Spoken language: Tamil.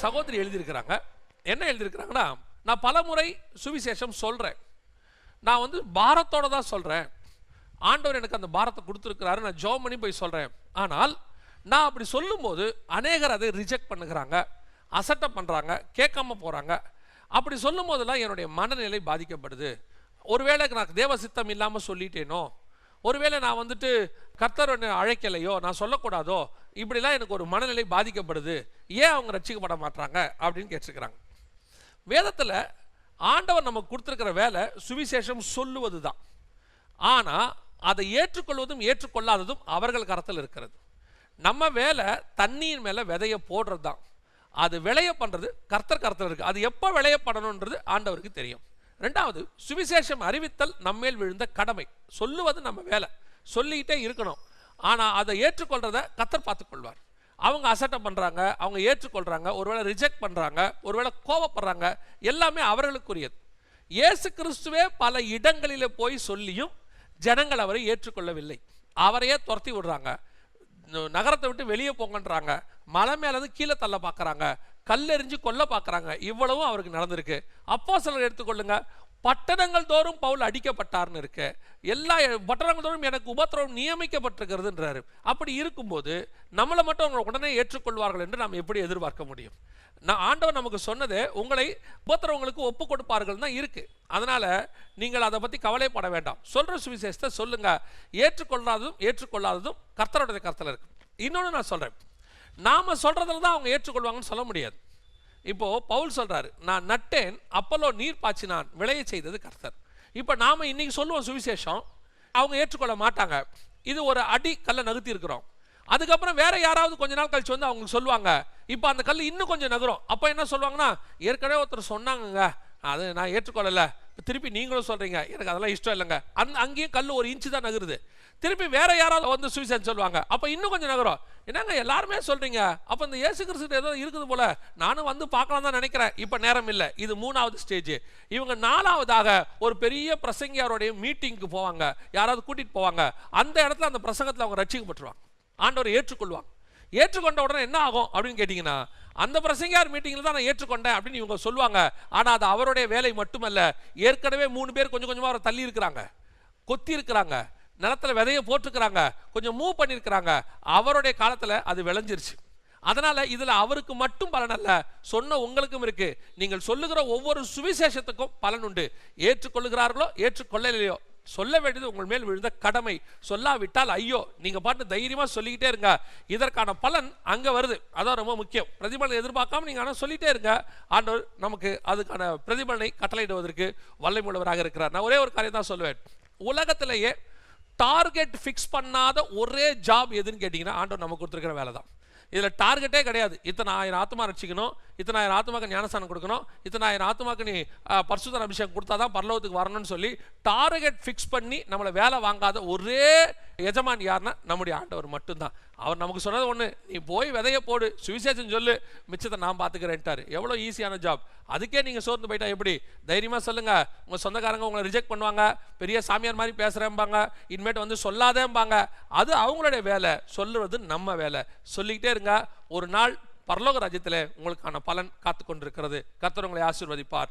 சகோதரி எழுதியிருக்கிறாங்க. என்ன எழுதியிருக்கிறாங்கன்னா நான் பல முறை சுவிசேஷம் சொல்கிறேன் நான் வந்து பாரத்தோட தான் சொல்கிறேன் ஆண்டவர் எனக்கு அந்த பாரத்தை கொடுத்துருக்கிறாரு. நான் ஜோம் பண்ணி போய் சொல்கிறேன் ஆனால் நான் அப்படி சொல்லும்போது அநேகர் அதை ரிஜெக்ட் பண்ணுகிறாங்க. அசட்டை பண்ணுறாங்க கேட்காம போகிறாங்க அப்படி சொல்லும் போதெல்லாம் என்னுடைய மனநிலை பாதிக்கப்படுது. ஒருவேளை நான் தேவ சித்தம் இல்லாமல் சொல்லிட்டேனோ? ஒருவேளை நான் வந்துட்டு கர்த்தர் அழைக்கலையோ? நான் சொல்லக்கூடாதோ? இப்படிலாம் எனக்கு ஒரு மனநிலை பாதிக்கப்படுது. ஏன் அவங்க ரட்சிக்கப்பட மாட்டாங்க அப்படின்னு கேட்டிருக்கிறாங்க. வேதத்தில் ஆண்டவர் நமக்கு கொடுத்துருக்கிற வேலை சுவிசேஷம் சொல்லுவது தான் ஆனால் அதை ஏற்றுக்கொள்வதும் ஏற்றுக்கொள்ளாததும் அவர்கள் கரத்தில் இருக்கிறது. நம்ம வேலை தண்ணியின் மேலே விதைய போடுறது தான் அது விளைய பண்ணுறது கர்த்தர் கரத்தில் இருக்குது அது எப்போ விளைய பண்ணணுன்றது ஆண்டவருக்கு தெரியும். ரெண்டாவது சுவிசேஷம் அறிவித்தல் நம்மேல் விழுந்த கடமை. சொல்லுவது நம்ம வேலை. சொல்லிக்கிட்டே இருக்கணும். ஆனால் அதை ஏற்றுக்கொள்கிறத கத்தர் பார்த்துக்கொள்வார். அவங்க அசட்டை பண்ணுறாங்க அவங்க ஏற்றுக்கொள்கிறாங்க ஒருவேளை ரிஜெக்ட் பண்ணுறாங்க ஒருவேளை கோவப்படுறாங்க எல்லாமே அவர்களுக்குரியது. இயேசு கிறிஸ்துவே பல இடங்களில் போய் சொல்லியும் ஜனங்கள் அவரை ஏற்றுக்கொள்ளவில்லை. அவரையே துரத்தி விடுறாங்க. நகரத்தை விட்டு வெளியே போங்கன்றாங்க. மலை மேல இருந்து கீழே தள்ள பார்க்குறாங்க கல்லெறிஞ்சு கொல்ல பார்க்குறாங்க இவ்வளவும் அவருக்கு நடந்திருக்கு. அப்போ சிலர் எடுத்துக்கொள்ளுங்க. பட்டணங்கள் தோறும் பவுல் அடிக்கப்பட்டார்னு இருக்க எல்லா பட்டணங்கள் தோறும் எனக்கு உபத்திரவம் நியமிக்கப்பட்டிருக்கிறதுன்றாரு. அப்படி இருக்கும்போது நம்மளை மட்டும் அவங்க உடனே ஏற்றுக்கொள்வார்கள் என்று நாம் எப்படி எதிர்பார்க்க முடியும்? நான் ஆண்டவர் நமக்கு சொன்னது உங்களை உபத்திரவங்களுக்கு ஒப்பு கொடுப்பார்கள் தான் இருக்குது அதனால் நீங்கள் அதை பற்றி கவலைப்பட வேண்டாம். சொல்கிற சுவிசேஷத்தை சொல்லுங்கள் ஏற்றுக்கொள்ளாததும் ஏற்றுக்கொள்ளாததும் கர்த்தருடைய கருத்தில் இருக்கு. இன்னொன்று நான் சொல்கிறேன் நாம் சொல்கிறதுல தான் அவங்க ஏற்றுக்கொள்வாங்கன்னு சொல்ல முடியாது. இப்போ பவுல் சொல்றாரு நான் நட்டேன் அப்பல்லோ நீர் பாய்ச்சினான் விளைய செய்தது கர்த்தர். இப்போ நாம இன்னைக்கு சொல்லுவோம் சுவிசேஷம் அவங்க ஏற்றுக்கொள்ள மாட்டாங்க. இது ஒரு அடி கல்லை நகர்த்தி இருக்கிறோம். அதுக்கப்புறம் வேற யாராவது கொஞ்ச நாள் கழிச்சு வந்து அவங்க சொல்லுவாங்க இப்போ அந்த கல் இன்னும் கொஞ்சம் நகரும். அப்போ என்ன சொல்லுவாங்கன்னா ஏற்கனவே ஒருத்தர் சொன்னாங்கங்க அது நான் ஏற்றுக்கொள்ளலை. திருப்பி நீங்களும் சொல்கிறீங்க எனக்கு அதெல்லாம் இஷ்டம் இல்லைங்க. அந் அங்கேயும் கல் ஒரு இன்ச்சு தான் நகருது. திருப்பி வேற யாராவது வந்து சுவிசேஷம் சொல்லுவாங்க அப்போ இன்னும் கொஞ்சம் நகரும். என்னங்க எல்லாருமே சொல்கிறீங்க அப்போ இந்த இயேசு கிறிஸ்து ஏதோ இருக்குது போல். நானும் வந்து பார்க்கலாம் தான் நினைக்கிறேன். இப்போ நேரம் இல்லை. இது மூணாவது ஸ்டேஜ் இவங்க நாலாவதாக ஒரு பெரிய பிரசங்கியாருடைய மீட்டிங்க்கு போவாங்க. யாராவது கூட்டிகிட்டு போவாங்க. அந்த இடத்துல அந்த பிரசங்கத்தில் அவங்க ரட்சிக்கப்பட்டுருவாங்க. ஆண்டவர் ஏற்றுக்கொள்வாங்க. ஏற்றுக்கொண்ட உடனே என்ன ஆகும் அப்படின்னு கேட்டிங்கன்னா அந்த பிரசங்கியார் மீட்டிங்கில் தான் நான் ஏற்றுக்கொண்டேன் அப்படின்னு இவங்க சொல்லுவாங்க. ஆனால் அது அவருடைய வேலை மட்டுமல்ல. ஏற்கனவே மூணு பேர் கொஞ்சம் கொஞ்சமாக அவரை தள்ளி இருக்கிறாங்க. கொத்தி இருக்கிறாங்க. நிலத்துல விதைய போட்டிருக்கிறாங்க. கொஞ்சம் மூவ் பண்ணியிருக்கிறாங்க. அவருடைய காலத்தில் அது விளைஞ்சிருச்சு. அதனால் இதில் அவருக்கு மட்டும் பலன் அல்ல சொன்ன உங்களுக்கும் இருக்கு. நீங்கள் சொல்லுகிற ஒவ்வொரு சுவிசேஷத்துக்கும் பலன் உண்டு. ஏற்றுக்கொள்ளுகிறார்களோ ஏற்றுக்கொள்ளலையோ சொல்ல வேண்டியது உங்கள் மேல் விழுந்த கடமை. சொல்லாவிட்டால் ஐயோ நீங்க பாட்டு தைரியமா சொல்லிக்கிட்டே இருங்க. இதற்கான பலன் அங்க வருது. அதான் ரொம்ப முக்கியம். பிரதிபலனை எதிர்பார்க்காம நீங்க ஆனால் சொல்லிட்டே இருங்க. ஆண்டவர் நமக்கு அதுக்கான பிரதிபலனை கட்டளையிடுவதற்கு வல்லமுள்ளவராக இருக்கிறார். நான் ஒரே ஒரு காரியம் தான் சொல்லுவேன். உலகத்திலேயே டார்கெட் ஃபிக்ஸ் பண்ணாத ஒரே ஜாப் எதுன்னு கேட்டிங்கன்னா ஆண்டவர் நம்ம கொடுத்துருக்கிற வேலை தான் இதில் டார்கெட்டே கிடையாது. இத்தனை ஆயிரம் ஆத்மா ரசிக்கணும் இத்தனாயிரம் ஆத்மாக்கு ஞானஸ்தானம் கொடுக்கணும். இத்தனை ஆயிரம் ஆத்மாக்கு நீ அஹ், அபிஷேகம் கொடுத்தா தான் பரலோகத்துக்கு வரணும்னு சொல்லி டார்கெட் ஃபிக்ஸ் பண்ணி நம்மளை வேலை வாங்காத ஒரே எஜமான் யாருன்னா நம்முடைய ஆண்டவர் மட்டும்தான். அவர் நமக்கு சொன்னது ஒன்று நீ போய் விதைய போடு சுவிசேஷம் சொல்லு மிச்சத்தை நான் பார்த்துக்கிறேன்ட்டார். எவ்வளோ ஈஸியான ஜாப் அதுக்கே நீங்கள் சோர்ந்து போயிட்டா எப்படி? தைரியமாக சொல்லுங்கள் உங்கள் சொந்தக்காரங்க உங்களை ரிஜெக்ட் பண்ணுவாங்க. பெரிய சாமியார் மாதிரி பேசுகிறேன்பாங்க இனிமேட்டு வந்து சொல்லாதேம்பாங்க. அது அவங்களுடைய வேலை. சொல்லுவது நம்ம வேலை. சொல்லிக்கிட்டே இருங்க. ஒரு நாள் பரலோக ராஜ்யத்தில் உங்களுக்கான பலன் காத்து கொண்டிருக்கிறது கர்த்தர் உங்களை ஆசீர்வதிப்பார்.